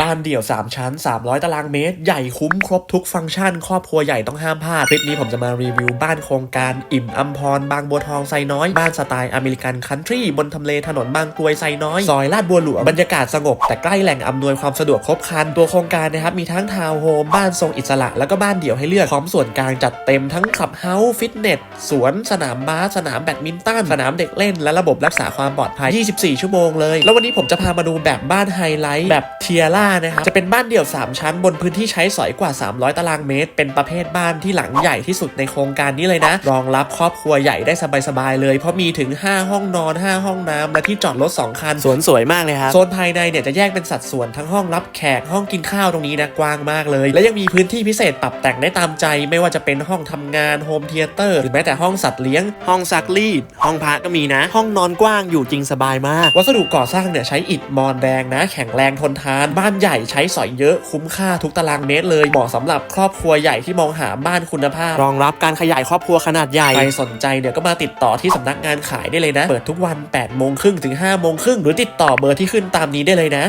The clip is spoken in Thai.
บ้านเดี่ยว 3 ชั้น 300 ตารางเมตร ใหญ่คุ้มครบทุกฟังก์ชัน ครอบครัวใหญ่ต้องห้ามพลาด คลิปนี้ผมจะมารีวิวบ้านโครงการอิ่มอัมพร บางบัวทองไซน้อย บ้านสไตล์อเมริกันคันทรี บนทำเลถนนบางกรวยไซน้อย ซอยลาดบัวหลวง บรรยากาศสงบ แต่ใกล้แหล่งอำนวยความสะดวกครบครัน ตัวโครงการนะครับ มีทั้งทาวน์โฮม บ้านทรงอิสระ แล้วก็บ้านเดี่ยวให้เลือก พร้อมส่วนกลางจัดเต็มทั้งคลับเฮาส์ ฟิตเนส สวน สนามบาส สนามแบดมินตัน สนามเด็กเล่น และระบบรักษาความปลอดภัย 24 ชั่วโมงเลย แล้ววันนี้ผมจะพามาดูแบบบ้านไฮไลท์แบบเทียรานะครับ จะเป็นบ้านเดี่ยว 3 ชั้นบนพื้นที่ใช้สอยกว่า 300 ตารางเมตร เป็นประเภทบ้านที่หลังใหญ่ที่สุดในโครงการนี้เลยนะ รองรับครอบครัวใหญ่ได้สบายๆเลย เพราะมีถึง 5 ห้องนอน 5 ห้องน้ำและที่จอดรถ 2 คัน สวนสวยมากเลยครับ โซนภายในเนี่ยจะแยกเป็นสัดส่วนทั้งห้องรับแขก ห้องกินข้าวตรงนี้นะกว้างมากเลย และยังมีพื้นที่พิเศษปรับแต่งได้ตามใจ ไม่ว่าจะเป็นห้องทำงานโฮมเทเตอร์หรือแม้แต่ห้องสัตว์เลี้ยง ห้องซักรีด ห้องพระก็มีนะ ห้องนอนกว้างอยู่จริงสบายมาก วัสดุก่อสร้างเนี่ยใช้อิฐมอนแดงนะ แข็งแรงทนทานบ้านใหญ่ใช้สอยเยอะคุ้มค่าทุกตารางเมตรเลยเหมาะสำหรับครอบครัวใหญ่ที่มองหาบ้านคุณภาพ รองรับการขยายครอบครัวขนาดใหญ่ใครสนใจเนี่ยก็มาติดต่อที่สำนักงานขายได้เลยนะ เปิดทุกวัน8โมงครึ่งถึง5โมงครึ่งหรือติดต่อเบอร์ที่ขึ้นตามนี้ได้เลยนะ